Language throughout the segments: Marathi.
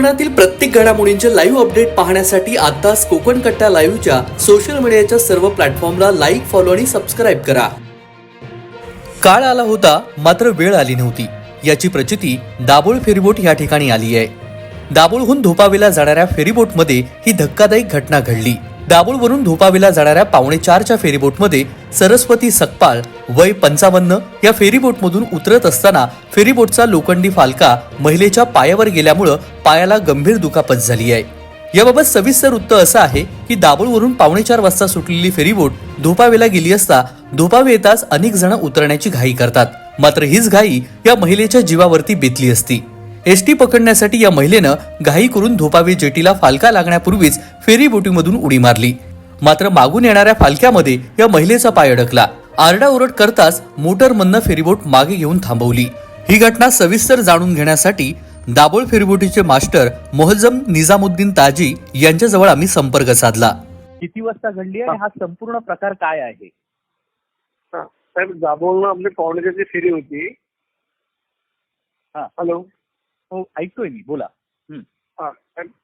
कोकणातील प्रत्येक घडामोडींचे लाईव्ह अपडेट पाहण्यासाठी आताच कोकण कट्टा लाईव्हच्या सोशल मीडियाच्या सर्व प्लॅटफॉर्मला लाईक फॉलो आणि सबस्क्राईब करा. काळ आला होता मात्र वेळ आली नव्हती. याची प्रचिती दाभोळ फेरीबोट या ठिकाणी आली आहे. दाभोळहून धोपावेला जाणाऱ्या फेरीबोटमध्ये ही धक्कादायक घटना घडली. दाभोळवरून धोपावेला जाणाऱ्या पावणे चारच्या फेरीबोटमध्ये सरस्वती सकपाळ वय पंचावन्न या फेरीबोटमधून उतरत असताना फेरीबोटचा लोखंडी फालका महिलेच्या पायावर गेल्यामुळं पायाला गंभीर दुखापत झाली आहे. याबाबत सविस्तर वृत्त असं आहे की दाभोळवरून पावणे चार वाजता सुटलेली फेरीबोट धोपावेला गेली असता धोपावे येताच अनेक जण उतरण्याची घाई करतात. मात्र हीच घाई या महिलेच्या जीवावरती बेतली असती. एसटी पकडण्यासाठी या महिलेनं घाई करून धोपावे जेटीला फालका लागण्यापूर्वीच फेरी बोटीमधून उडी मारली. मात्र मागून येणाऱ्या फालक्यामध्ये या महिलेचा पाय अडकला. आरडाओरड करताच मोटरमधनं फेरीबोट मागे घेऊन थांबवली. ही घटना सविस्तर जाणून घेण्यासाठी दाभोळ फेरीबोटीचे मास्टर मोहज्जम निजामुद्दीन ताजी यांच्याजवळ आम्ही संपर्क साधला. किती वाजता घडली आणि हा संपूर्ण प्रकार काय आहे. साहेब दाभोळनं आपली पावणेची फेरी होती. हा. हॅलो. हो ऐकतोय मी. बोला.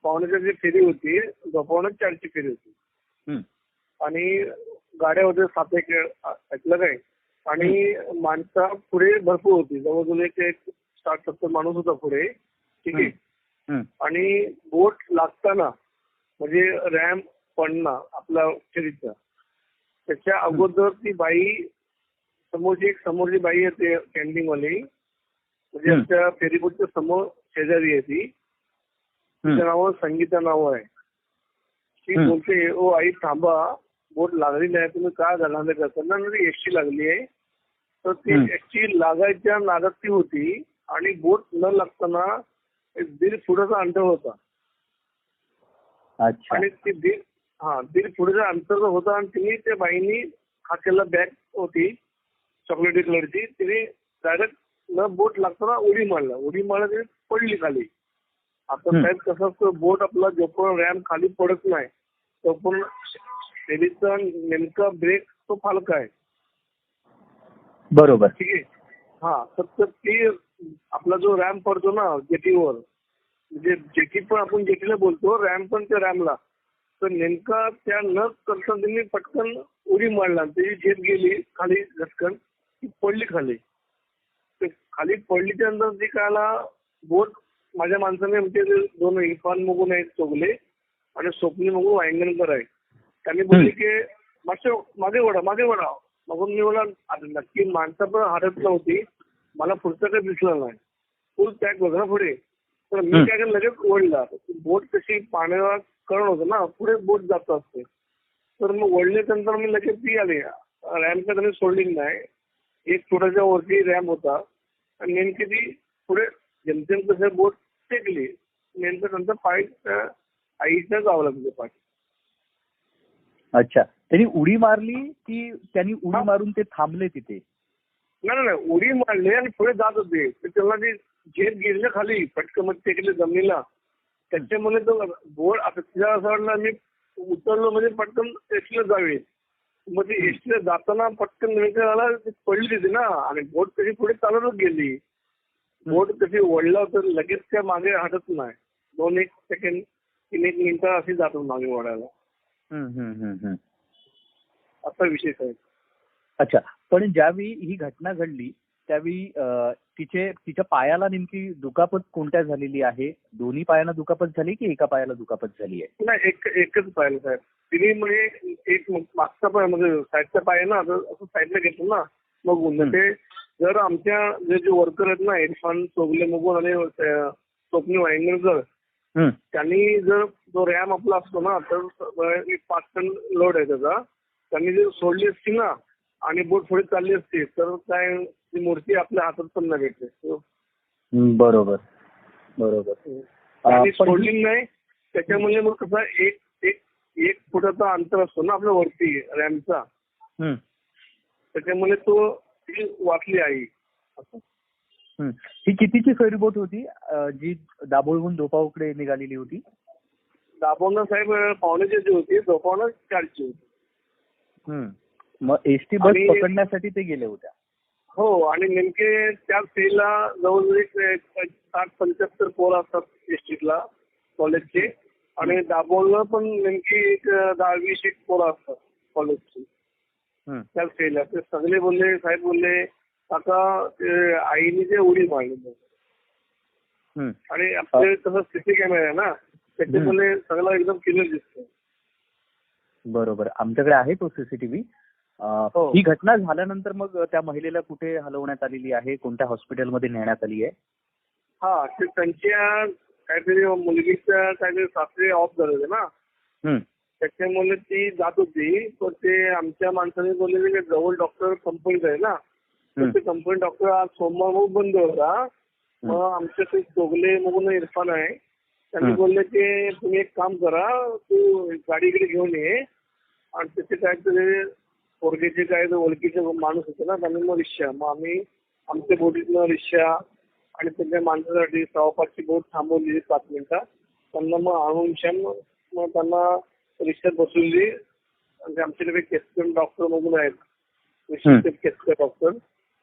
पावणेची फेरी होती झोपवणं चारची फेरी होती. हं, आणि गाड्या होत्या सात एक ऐकलं काय आणि माणसं पुढे भरपूर होती. जवळजवळ एक एक साठ सत्तर माणूस होता पुढे. ठीक आहे? आणि बोट लागताना म्हणजे रॅम्प पडणं आपला फेरीचा त्याच्या अगोदर ती बाई समोरची एक समोरची बाई आहे ते कॅन्टीन वाली. म्हणजे. आमच्या फेरीबोटच्या समोर शेजारी आहे ती. हं, तिचं नाव संगीता नाव आहे. ती. बोलते ओ आई थांबा. बोट लागली नाही तुम्ही काय झाला करताना एसटी लागली आहे. तर ती. एसटी लागायच्या नादात ती होती आणि बोट न लागताना एक दीड फुटाचा अंतर होता. अच्छा. आणि ती दीड हा दीड फुटाचा अंतर होता आणि तिने त्या बाईनी हाकेला बॅग होती चॉकलेटी कलरची. तिने डायरेक्ट न बोट लागताना उडी मारला उडी मारला पडली खाली. आता. साहेब कसं असतं बोट आपला जोपर्यंत रॅम खाली पडत नाही तोपर्यंत फेरीचा नेमका ब्रेक तो फालका आहे. बरोबर. ठीक आहे? हा तर ती आपला जो रॅम पडतो ना जेटीवर म्हणजे जेटी पण आपण जेटीला बोलतो रॅम पण त्या रॅमला. तर नेमका त्या न करता त्यांनी पटकन उडी मारला त्याची झेप गेली खाली झटकन ती पडली खाली. ते खाली पडलीच्या नंतर ती काला बोट माझ्या माणसाने म्हणजे दोन इरफान मगून आहेत चोगले आणि स्वप्नी मगून वायंगणकर आहे त्यांनी बोलले की मागच्या मागे वडा मागे वडा मग मी बोला नक्की माणसं पण हरत नव्हती. मला पुढचं काही दिसलं नाही. फुल पॅक ना पुढे. तर मी. काय लगेच ओढला. बोट कशी पाण्याला करण होतं ना पुढे बोट जात असते. तर मग ओढल्यानंतर मी लगेच ती आली. रॅम्प त्यांनी सोडली नाही. एक फुटाच्या वरती रॅम्प होता. आणि नेमकी ती पुढे जेमतेम कसं बोट टेकली नेमकं त्यांचा पाय आईच्या गावला म्हणजे पाय. अच्छा. त्यांनी उडी मारली की त्यांनी उडी. मारून ते थांबले तिथे? नाही नाही, नाही. उडी मारली आणि पुढे जात होते. तर त्याला ती झेप गेली ना खाली पटकन मग टेकले जमिनीला. त्याच्यामुळे तो बोर्ड तिला असं वाटलं मी उतरलो म्हणजे पटकन एसटीला जावे. मग ती एसटीला जाताना पटकन झाला ती पडली तिथे ना. आणि बोट कशी पुढे चालतच गेली. बोट कशी ओढला तर लगेच त्या मागे हटत नाही. दोन एक सेकंड तीन एक मिनिटं अशी जातो मागे हं. असा विषय आहे. अच्छा. पण ज्यावेळी ही घटना घडली त्यावेळी तिचे तिच्या पायाला नेमकी दुखापत कोणत्या झालेली आहे? दोन्ही पायांना दुखापत झाली की एका पायाला दुखापत झाली आहे? नाही एक एकच पाहिलं साहेब. तिने म्हणजे एक मग मागचा पाय म्हणजे साईडचा पाय ना असं असं साईडला घेतलं ना मग. ते जर आमच्या जे जे वर्कर आहेत ना इरफान चोगले मगून आणि स्वप्नी हं, त्यांनी जर तो रॅम आपला असतो ना तर एक पाच टन लोड आहे त्याचा. त्यांनी जर सोडली असती ना आणि बोट थोडी चालली असती तर काय ती मूर्ती आपल्या हातात पण नाही भेटते बरोबर. बरोबर. ही- सोडली नाही. त्याच्यामुळे मग कसं एक एक एक फुटाचा अंतर असतो ना आपल्या वरती रॅमचा. त्याच्यामुळे तो ती वाचली आई हं. कितीची फेरीबोट होती? जी दाभोळहून धोपाऊकडे निघालेली होती? दाबवणं साहेब पावण्याची जी होती झोपावणं चारची होती. मग एसटी बस आणि- पकडण्यासाठी ते गेले होत्या. हो आणि नेमके त्या फेरीला जवळजवळ एक साठ पंच्याहत्तर पोरं असतात एसटीला कॉलेजचे आणि दाबोळला पण नेमकी एक दहा वीस एक पोरं असतात कॉलेजची. त्याच फेल ते सगळे बोलले साहेब बोलले आता आईने ते उडी मारली. आणि आपले तसं सीसी कॅमेरा आहे ना त्याचे हम्म. बोलले सगळं एकदम क्लिअर दिसतं बरोबर. आमच्याकडे आहे तो सीसीटीव्ही हो. ही घटना झाल्यानंतर मग त्या महिलेला कुठे हलवण्यात आलेली आहे कोणत्या हॉस्पिटलमध्ये नेण्यात आली आहे हा ते त्यांच्या काहीतरी मुलगीच्या काहीतरी सासरे ऑफ झाले होते ना. त्याच्यामुळे ती जात होती पण ते आमच्या माणसाने बोलले की जवळ डॉक्टर कंपनीत आहे ना. ते कंपनी डॉक्टर आज सोमवार बंद होता मग आमचे ते दोघले म्हणून इरफान आहे त्यांनी. बोलले की तुम्ही एक काम करा तू गाडी इकडे घेऊन ये आणि तिथे काहीतरी पोरगेचे काय ओळखीचे माणूस होते ना त्यांनी मग रिक्षा. मग आम्ही आमच्या बोटीतनं रिक्षा आणि त्यांच्या माणसासाठी सव्वापाचची बोट थांबवली पाच मिनिटं. त्यांना मग आणून शान मग त्यांना रिक्षात बसवली. आणि आमच्याकडे केसकर डॉक्टर म्हणून आहेत. विशिष्ट केसकर डॉक्टर.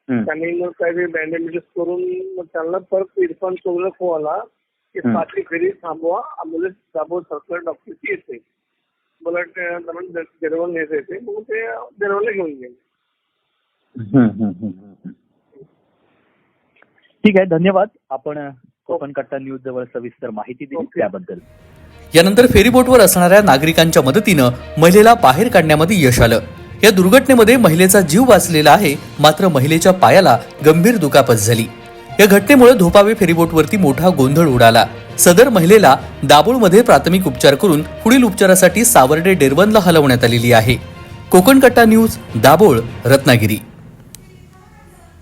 त्यांनी मग काही बँडेज करून मग त्यांना परत इरफान चौला आला की. पाचवी फेरी थांबवा. ॲम्ब्युलन्स दाबो सरकार डॉक्टरची येते. मला त्यांना देरवल नेत येते मग ते देरवलला घेऊन गेले. ठीक आहे धन्यवाद. आपण कोकण कट्टा न्यूज जवळ सविस्तर माहिती दिली. त्याबद्दल. यानंतर फेरीबोटवर असणाऱ्या नागरिकांच्या मदतीनं महिलेला बाहेर काढण्यामध्ये यश आलं. या दुर्घटनेमध्ये महिलेचा जीव वाचलेला आहे मात्र महिलेच्या पायाला गंभीर दुखापत झाली. या घटनेमुळे धोपावे फेरीबोटवरती मोठा गोंधळ उडाला. सदर महिलेला दाभोळमध्ये प्राथमिक उपचार करून पुढील उपचारासाठी सावर्डे डेरवनला हलवण्यात आलेली आहे. कोकण कट्टा न्यूज दाभोळ रत्नागिरी.